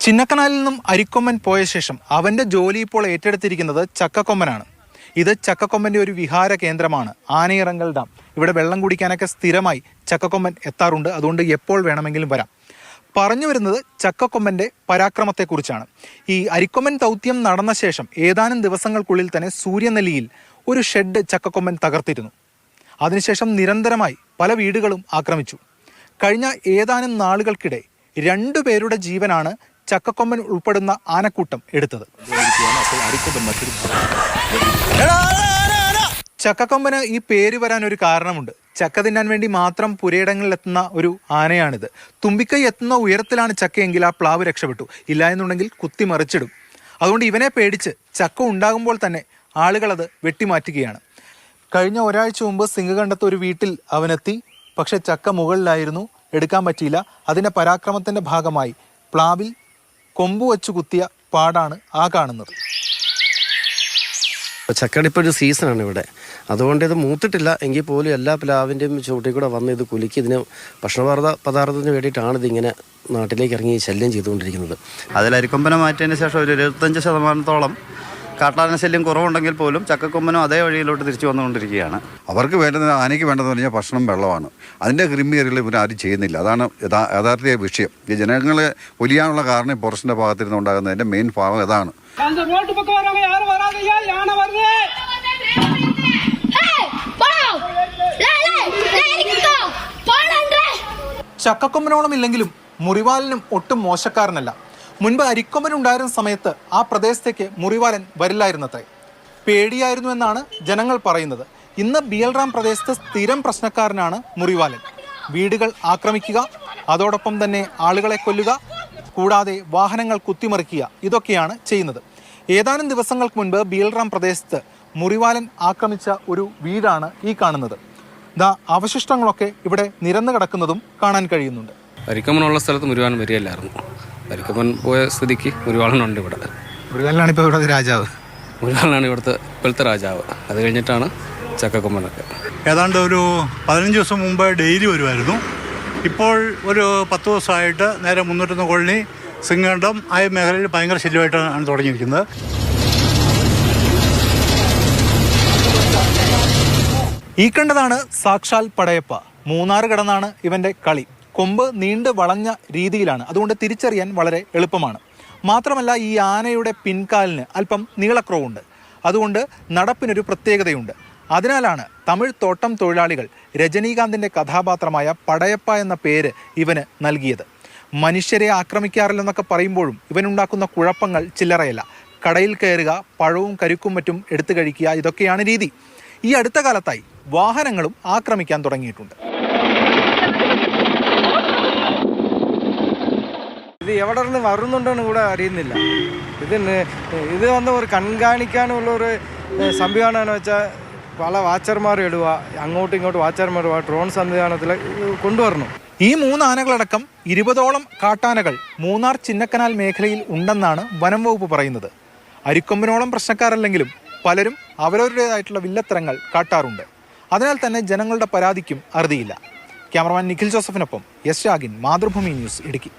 ചിന്നക്കനാലിൽ നിന്നും അരിക്കൊമ്പൻ പോയ ശേഷം അവന്റെ ജോലി ഇപ്പോൾ ഏറ്റെടുത്തിരിക്കുന്നത് ചക്കക്കൊമ്പനാണ്. ഇത് ചക്കക്കൊമ്പന്റെ ഒരു വിഹാര കേന്ദ്രമാണ്. ആനയിറങ്കൽ ഡാം. ഇവിടെ വെള്ളം കുടിക്കാനൊക്കെ സ്ഥിരമായി ചക്കക്കൊമ്പൻ എത്താറുണ്ട്. അതുകൊണ്ട് എപ്പോൾ വേണമെങ്കിലും വരാം. പറഞ്ഞു വരുന്നത് ചക്കക്കൊമ്പന്റെ പരാക്രമത്തെക്കുറിച്ചാണ്. ഈ അരിക്കൊമ്പൻ ദൗത്യം നടന്ന ശേഷം ഏതാനും ദിവസങ്ങൾക്കുള്ളിൽ തന്നെ സൂര്യനെല്ലിയിൽ ഒരു ഷെഡ് ചക്കക്കൊമ്പൻ തകർത്തിരുന്നു. അതിനുശേഷം നിരന്തരമായി പല വീടുകളും ആക്രമിച്ചു. കഴിഞ്ഞ ഏതാനും നാളുകൾക്കിടെ രണ്ടു പേരുടെ ജീവനാണ് ചക്കക്കൊമ്പൻ ഉൾപ്പെടുന്ന ആനക്കൂട്ടം എടുത്തത്. ചക്കക്കൊമ്പന് ഈ പേര് വരാൻ ഒരു കാരണമുണ്ട്. ചക്ക തിന്നാൻ വേണ്ടി മാത്രം പുരയിടങ്ങളിൽ എത്തുന്ന ഒരു ആനയാണിത്. തുമ്പിക്കൈ എത്തുന്ന ഉയരത്തിലാണ് ചക്കയെങ്കിൽ ആ പ്ലാവ് രക്ഷപ്പെട്ടു. ഇല്ല എന്നുണ്ടെങ്കിൽ കുത്തി മറിച്ചിടും. അതുകൊണ്ട് ഇവനെ പേടിച്ച് ചക്ക ഉണ്ടാകുമ്പോൾ തന്നെ ആളുകൾ അത് വെട്ടിമാറ്റുകയാണ്. കഴിഞ്ഞ ഒരാഴ്ച മുമ്പ് സിംഗകണ്ടത്ത് ഒരു വീട്ടിൽ അവനെത്തി. പക്ഷെ ചക്ക മുകളിലായിരുന്നു. എടുക്കാൻ പറ്റിയില്ല. അതിന്റെ പരാക്രമത്തിന്റെ ഭാഗമായി പ്ലാവിൽ കൊമ്പ് വെച്ച് കുത്തിയ പാടാണ് ആ കാണുന്നത്. ചക്കയുടെ ഇപ്പോൾ ഒരു സീസണാണ് ഇവിടെ. അതുകൊണ്ട് ഇത് മൂത്തിട്ടില്ല. എങ്കിൽ പോലും എല്ലാ പ്ലാവിന്റെയും ചുവട്ടിൽ കൂടെ വന്ന് ഇത് കുലുക്കി ഇതിന് ഭക്ഷണപദാർത്ഥ പദാർത്ഥത്തിന് വേണ്ടിയിട്ടാണ് ഇതിങ്ങനെ നാട്ടിലേക്ക് ഇറങ്ങി ശല്യം ചെയ്തുകൊണ്ടിരിക്കുന്നത്. അതിൽ അരിക്കൊമ്പനെ മാറ്റിയതിന് ശേഷം ഒരു ഇരുപത്തഞ്ച് ശതമാനത്തോളം കാട്ടാന ശല്യം കുറവുണ്ടെങ്കിൽ പോലും ചക്കക്കൊമ്പനും അതേ വഴിയിലോട്ട് തിരിച്ചു വന്നുകൊണ്ടിരിക്കുകയാണ്. അവർക്ക് വേണ്ടത് ആനയ്ക്ക് വേണ്ടതെന്ന് പറഞ്ഞാൽ ഭക്ഷണം വെള്ളമാണ്. അതിന്റെ ക്രിമിയറികൾ ഇവർ ആരും ചെയ്യുന്നില്ല. അതാണ് യഥാ യഥാർത്ഥ വിഷയം. ഈ ജനങ്ങളെ ഒലിയാനുള്ള കാരണം പുറസിന്റെ ഭാഗത്തിരുന്ന് ഉണ്ടാകുന്നതിന്റെ മെയിൻ ഭാഗം ഇതാണ്. ചക്കക്കൊമ്പനോളം ഇല്ലെങ്കിലും മുറിവാലിനും ഒട്ടും മോശക്കാരനല്ല. മുൻപ് അരിക്കൊമ്പൻ ഉണ്ടായിരുന്ന സമയത്ത് ആ പ്രദേശത്തേക്ക് മുറിവാലൻ വരില്ലായിരുന്നത്രേ. പേടിയായിരുന്നു എന്നാണ് ജനങ്ങൾ പറയുന്നത്. ഇന്ന് ബിയൽറാം പ്രദേശത്ത് സ്ഥിരം പ്രശ്നക്കാരനാണ് മുറിവാലൻ. വീടുകൾ ആക്രമിക്കുക അതോടൊപ്പം തന്നെ ആളുകളെ കൊല്ലുക കൂടാതെ വാഹനങ്ങൾ കുത്തിമറിക്കുക ഇതൊക്കെയാണ് ചെയ്യുന്നത്. ഏതാനും ദിവസങ്ങൾക്ക് മുൻപ് ബിയൽറാം പ്രദേശത്ത് മുറിവാലൻ ആക്രമിച്ച ഒരു വീടാണ് ഈ കാണുന്നത്. ദാ അവശിഷ്ടങ്ങളൊക്കെ ഇവിടെ നിരന്നു കിടക്കുന്നതും കാണാൻ കഴിയുന്നുണ്ട്. അരിക്കമ്മനുള്ള സ്ഥലത്ത് മുരുവാൻ വരികയില്ലായിരുന്നു. അരിക്കമ്മൻ പോയ സ്ഥിതിക്ക് ഉണ്ട് ഇവിടെ. മുരുകാലനാണ് ഇപ്പോൾ ഇവിടെ രാജാവ്. മുരുവാളനാണ് ഇവിടുത്തെ ഇപ്പോഴത്തെ രാജാവ്. അത് കഴിഞ്ഞിട്ടാണ് ചക്കക്കൊമ്പനൊക്കെ. ഏതാണ്ട് ഒരു പതിനഞ്ച് ദിവസം മുമ്പ് ഡെയിലി വരുമായിരുന്നു. ഇപ്പോൾ ഒരു പത്ത് ദിവസമായിട്ട് നേരെ മുന്നൂറ്റൊന്ന് കോളനി സിംഗണ്ടം ആ മേഖലയിൽ ഭയങ്കര ശല്യമായിട്ടാണ് തുടങ്ങിയിരിക്കുന്നത്. ഈ കണ്ടതാണ് സാക്ഷാൽ പടയപ്പ. മൂന്നാറ് കടന്നാണ് ഇവന്റെ കളി. കൊമ്പ് നീണ്ട് വളഞ്ഞ രീതിയിലാണ്. അതുകൊണ്ട് തിരിച്ചറിയാൻ വളരെ എളുപ്പമാണ്. മാത്രമല്ല ഈ ആനയുടെ പിൻകാലിന് അല്പം നീളക്കുറവുണ്ട്. അതുകൊണ്ട് നടപ്പിനൊരു പ്രത്യേകതയുണ്ട്. അതിനാലാണ് തമിഴ് തോട്ടം തൊഴിലാളികൾ രജനീകാന്തിന്റെ കഥാപാത്രമായ പടയപ്പ എന്ന പേര് ഇവന് നൽകിയത്. മനുഷ്യരെ ആക്രമിക്കാറില്ലെന്നൊക്കെ പറയുമ്പോഴും ഇവനുണ്ടാക്കുന്ന കുഴപ്പങ്ങൾ ചില്ലറയല്ല. കടയിൽ കയറുക പഴവും കരുക്കും മറ്റും എടുത്തു കഴിക്കുക ഇതൊക്കെയാണ് രീതി. ഈ അടുത്ത കാലത്തായി വാഹനങ്ങളും ആക്രമിക്കാൻ തുടങ്ങിയിട്ടുണ്ട്. ഇത് എവിടെ നിന്ന് വരുന്നുണ്ടെന്ന് കൂടെ അറിയുന്നില്ല. ഇത് ഇത് വന്ന് ഒരു കൺകാണിക്കാനുള്ള ഒരു സംവിധാനം വെച്ചാൽ പല വാച്ചർമാർ ഇടുക അങ്ങോട്ടും ഇങ്ങോട്ടും വാച്ചർമാർ ഇടുക ഡ്രോൺ സംവിധാനത്തിൽ കൊണ്ടുവരണം. ഈ മൂന്ന് ആനകളടക്കം ഇരുപതോളം കാട്ടാനകൾ മൂന്നാർ ചിന്നക്കനാൽ മേഖലയിൽ ഉണ്ടെന്നാണ് വനം വകുപ്പ് പറയുന്നത്. അരിക്കൊമ്പനോളം പ്രശ്നക്കാരല്ലെങ്കിലും പലരും അവരവരുടേതായിട്ടുള്ള വില്ലത്തരങ്ങൾ കാട്ടാറുണ്ട്. അതിനാൽ തന്നെ ജനങ്ങളുടെ പരാതിക്കും അറുതിയില്ല. ക്യാമറമാൻ നിഖിൽ ജോസഫിനൊപ്പം യശ് ഷാഗിൻ മാതൃഭൂമി ന്യൂസ് ഇടുക്കി.